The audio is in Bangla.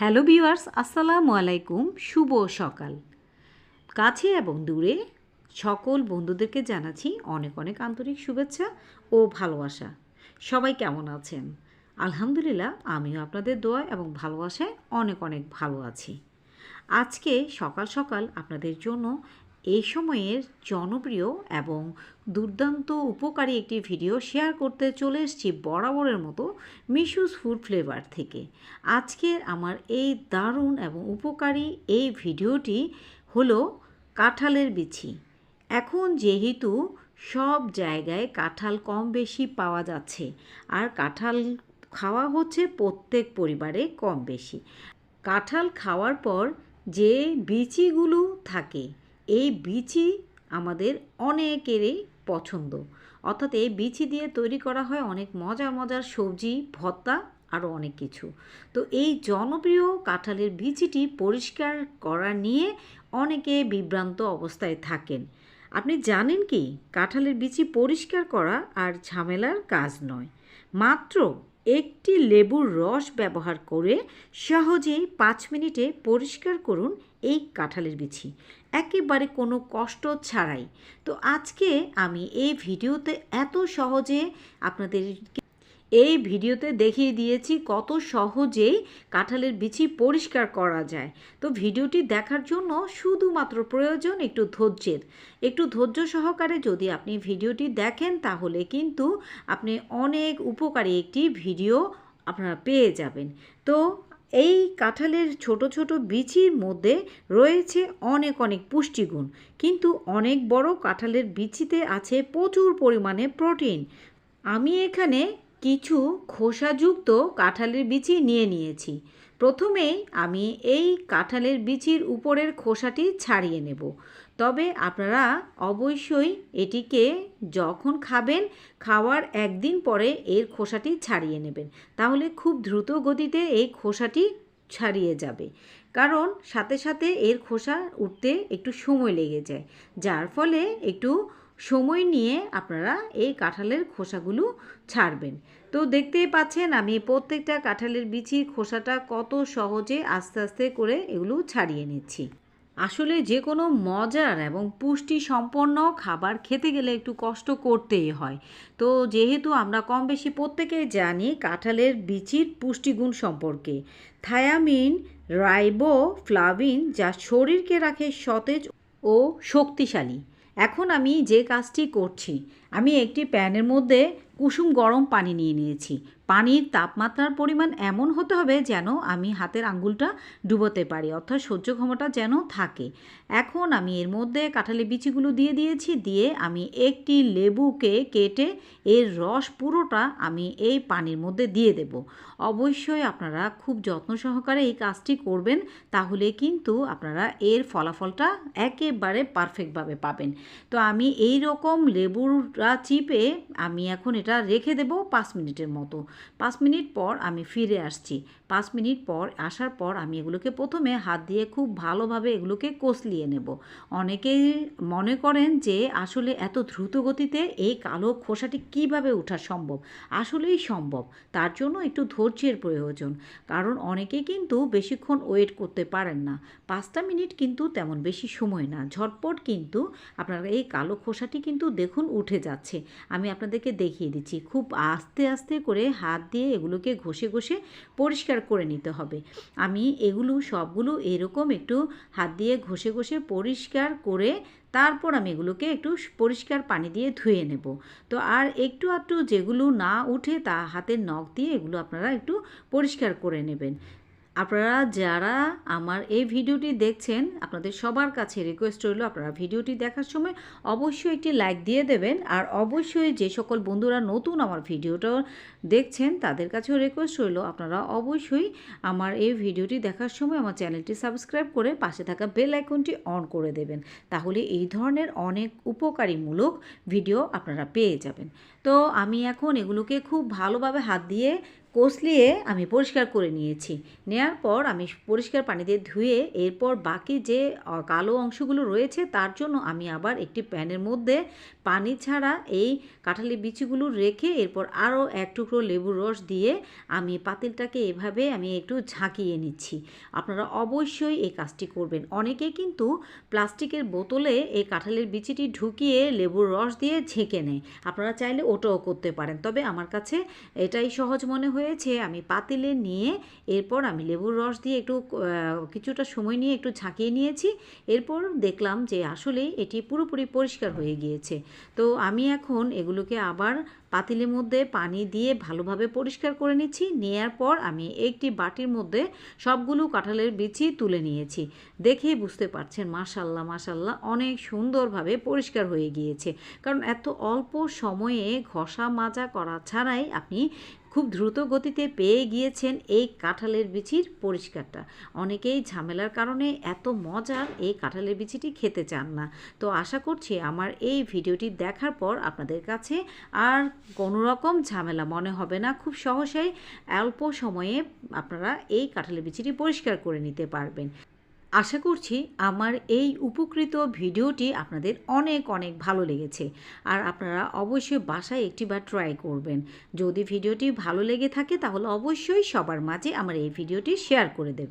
হ্যালো ভিউয়ার্স, আসসালামু আলাইকুম, শুভ সকাল। কাছে এবং দূরে সকল বন্ধুদেরকে জানাচ্ছি অনেক অনেক আন্তরিক শুভেচ্ছা ও ভালোবাসা। সবাই কেমন আছেন? আলহামদুলিল্লাহ, আমিও আপনাদের দোয়া এবং ভালোবাসায় অনেক অনেক ভালো আছি। আজকে সকাল সকাল আপনাদের জন্য এই সময়ের জনপ্রিয় এবং দুর্দান্ত উপকারী একটি ভিডিও শেয়ার করতে চলে এসেছি বরাবরের মতো মিশুস ফুড ফ্লেভার থেকে। আজকের আমার এই দারুণ এবং উপকারী এই ভিডিওটি হলো কাঁঠালের বিচি। এখন যেহেতু সব জায়গায় কাঁঠাল কম বেশি পাওয়া যাচ্ছে, আর কাঁঠাল খাওয়া হচ্ছে প্রত্যেক পরিবারে কম বেশি। কাঁঠাল খাওয়ার পর যে বিচিগুলো থাকে এই বিচি আমাদের অনেকেরই পছন্দ। অর্থাৎ এই বিচি দিয়ে তৈরি করা হয় অনেক মজার মজার সবজি, ভর্তা আরও অনেক কিছু। তো এই জনপ্রিয় কাঁঠালের বিচিটি পরিষ্কার করা নিয়ে অনেকে বিভ্রান্ত অবস্থায় থাকেন। আপনি জানেন কি, কাঁঠালের বিচি পরিষ্কার করা আর ঝামেলার কাজ নয়। মাত্র একটি লেবুর রস ব্যবহার করে সহজেই পাঁচ মিনিটে পরিষ্কার করুন এই কাঁঠালের বিছি একেবারে কোনো কষ্ট ছাড়াই। তো আজকে আমি এই ভিডিওতে এত সহজে আপনাদের এই ভিডিওতে দেখিয়ে দিয়েছি কত সহজেই কাঁঠালের বিচি পরিষ্কার করা যায়। তো ভিডিওটি দেখার জন্য শুধুমাত্র প্রয়োজন একটু ধৈর্যের। একটু ধৈর্য সহকারে যদি আপনি ভিডিওটি দেখেন তাহলে কিন্তু আপনি অনেক উপকারী একটি ভিডিও আপনারা পেয়ে যাবেন। তো এই কাঁঠালের ছোট ছোট বিচির মধ্যে রয়েছে অনেক অনেক পুষ্টিগুণ। কিন্তু অনেক বড় কাঁঠালের বিচিতে আছে প্রচুর পরিমাণে প্রোটিন। আমি এখানে কিছু খোসাযুক্ত কাঁঠালের বিচি নিয়ে নিয়েছি। প্রথমেই আমি এই কাঁঠালের বিচির উপরের খোসাটি ছাড়িয়ে নেব। তবে আপনারা অবশ্যই এটিকে যখন খাবেন, খাওয়ার একদিন পরে এর খোসাটি ছাড়িয়ে নেবেন। তাহলে খুব দ্রুত গতিতে এই খোসাটি ছাড়িয়ে যাবে। কারণ সাথে সাথে এর খোসা উঠতে একটু সময় লেগে যায়। যার ফলে একটু সময় নিয়ে আপনারা এই কাঁঠালের খোসাগুলো ছাড়বেন। তো দেখতেই পাচ্ছেন আমি প্রত্যেকটা কাঁঠালের বিচির খোসাটা কত সহজে আস্তে আস্তে করে এগুলো ছাড়িয়ে নিচ্ছি। আসলে যে কোনো মজার এবং পুষ্টি সম্পন্ন খাবার খেতে গেলে একটু কষ্ট করতেই হয়। তো যেহেতু আমরা কম বেশি প্রত্যেকেই জানি কাঁঠালের বিচির পুষ্টিগুণ সম্পর্কে, থায়ামিন রাইবো ফ্লাভিন যা শরীরকে রাখে সতেজ ও শক্তিশালী। এখন আমি যে কাজটি করছি, আমি একটি প্যানের মধ্যে কুসুম গরম পানি নিয়ে নিয়েছি। পানির তাপমাত্রার পরিমাণ এমন হতে হবে যেন আমি হাতের আঙ্গুলটা ডুবোতে পারি, অর্থাৎ সহ্য ক্ষমতা যেন থাকে। এখন আমি এর মধ্যে কাঁঠালি বিচিগুলো দিয়ে দিয়েছি, দিয়ে আমি একটি লেবুকে কেটে এর রস পুরোটা আমি এই পানির মধ্যে দিয়ে দেব। অবশ্যই আপনারা খুব যত্ন সহকারে এই কাজটি করবেন, তাহলে কিন্তু আপনারা এর ফলাফলটা একেবারে পারফেক্টভাবে পাবেন। তো আমি এই রকম লেবুরা চিপে আমি এখন এটা রেখে দেব পাঁচ মিনিটের মতো। পাঁচ মিনিট পর আমি ফিরে আসছি। পাঁচ মিনিট পর আসার পর আমি এগুলোকে প্রথমে হাত দিয়ে খুব ভালোভাবে এগুলোকে কষলিয়ে নেব। অনেকেই মনে করেন যে আসলে এত দ্রুত গতিতে এই কালো খোসাটি কীভাবে ওঠা সম্ভব? আসলেই সম্ভব। তার জন্য একটু ধৈর্যের প্রয়োজন। কারণ অনেকে কিন্তু বেশিক্ষণ ওয়েট করতে পারেন না। পাঁচটা মিনিট কিন্তু তেমন বেশি সময় না। ঝটপট কিন্তু আপনারা এই কালো খোসাটি কিন্তু দেখুন উঠে যাচ্ছে। আমি আপনাদেরকে দেখিয়ে দিচ্ছি। খুব আস্তে আস্তে করে হাত দিয়ে এগুলোকে ঘষে ঘষে পরিষ্কার করে নিতে হবে। আমি এগুলো সবগুলো এরকম একটু হাত দিয়ে ঘষে ঘষে পরিষ্কার করে তারপর আমি এগুলোকে একটু পরিষ্কার পানি দিয়ে ধুয়ে নেব। তো আর একটু একটু যেগুলো না উঠে তা হাতের নখ দিয়ে এগুলো আপনারা একটু পরিষ্কার করে নেবেন। আপনারা যারা আমার এই ভিডিওটি দেখছেন, আপনাদের সবার কাছে রিকোয়েস্ট রইল আপনারা ভিডিওটি দেখার সময় অবশ্যই একটি লাইক দিয়ে দেবেন আর অবশ্যই যে সকল বন্ধুরা নতুন আমার ভিডিওটা দেখছেন, তাদের কাছেও রিকোয়েস্ট রইল আপনারা অবশ্যই আমার এই ভিডিওটি দেখার সময় আমার চ্যানেলটি সাবস্ক্রাইব করে পাশে থাকা বেল আইকনটি অন করে দেবেন। তাহলে এই ধরনের অনেক উপকারীমূলক ভিডিও আপনারা পেয়ে যাবেন। তো আমি এখন এগুলোকে খুব ভালোভাবে হাত দিয়ে কষলিয়ে আমি পরিষ্কার করে নিয়েছি। নেয়ার পর আমি পরিষ্কার পানি দিয়ে ধুয়ে এরপর বাকি যে কালো অংশগুলো রয়েছে তার জন্য আমি আবার একটি প্যানের মধ্যে পানি ছাড়া এই কাঁঠালি বিচিগুলো রেখে এরপর আরও এক টুকরো লেবুর রস দিয়ে আমি পাতিলটাকে এভাবে আমি একটু ঝাঁকিয়ে নিচ্ছি। আপনারা অবশ্যই এই কাজটি করবেন। অনেকে কিন্তু প্লাস্টিকের বোতলে এই কাঁঠালের বিচিটি ঢুকিয়ে লেবুর রস দিয়ে ঝেঁকে নেয়। আপনারা চাইলে ওটাও করতে পারেন। তবে আমার কাছে এটাই সহজ মনে হয়েছে আমি পাতিলে নিয়ে এরপর আমি লেবুর রস দিয়ে একটু কিছুটা সময় নিয়ে একটু ঝাঁকিয়ে নিয়েছি। এরপর দেখলাম যে আসলে এটি পুরোপুরি পরিষ্কার হয়ে গিয়েছে। তো আমি এখন এগুলোকে আবার পাতিলের মধ্যে পানি দিয়ে ভালোভাবে পরিষ্কার করে নিচ্ছি। নেয়ার পর আমি একটি বাটির মধ্যে সবগুলো কাঁঠালের বিচি তুলে নিয়েছি। দেখেই বুঝতে পারছেন, মাশাল্লাহ মাশাল্লাহ, অনেক সুন্দরভাবে পরিষ্কার হয়ে গিয়েছে। কারণ এত অল্প সময়ে ঘষা মাজা করা ছাড়াই আপনি খুব দ্রুত গতিতে পেয়ে গিয়েছেন এই কাঁঠালের বিচির পরিষ্কারটা। অনেকেই ঝামেলার কারণে এত মজার এই কাঁঠালের বিচিটি খেতে চান না। তো আশা করছি আমার এই ভিডিওটি দেখার পর আপনাদের কাছে আর কোনো রকম ঝামেলা মনে হবে না। খুব সহজেই অল্প সময়ে আপনারা এই কাঁঠালের বিচিটি পরিষ্কার করে নিতে পারবেন। আশা করছি আমার এই উপকৃত ভিডিওটি আপনাদের অনেক অনেক ভালো লেগেছে। আর আপনারা অবশ্যই বাসায় একটিবার ট্রাই করবেন। যদি ভিডিওটি ভালো লেগে থাকে তাহলে অবশ্যই সবার মাঝে আমার এই ভিডিওটি শেয়ার করে দেবেন।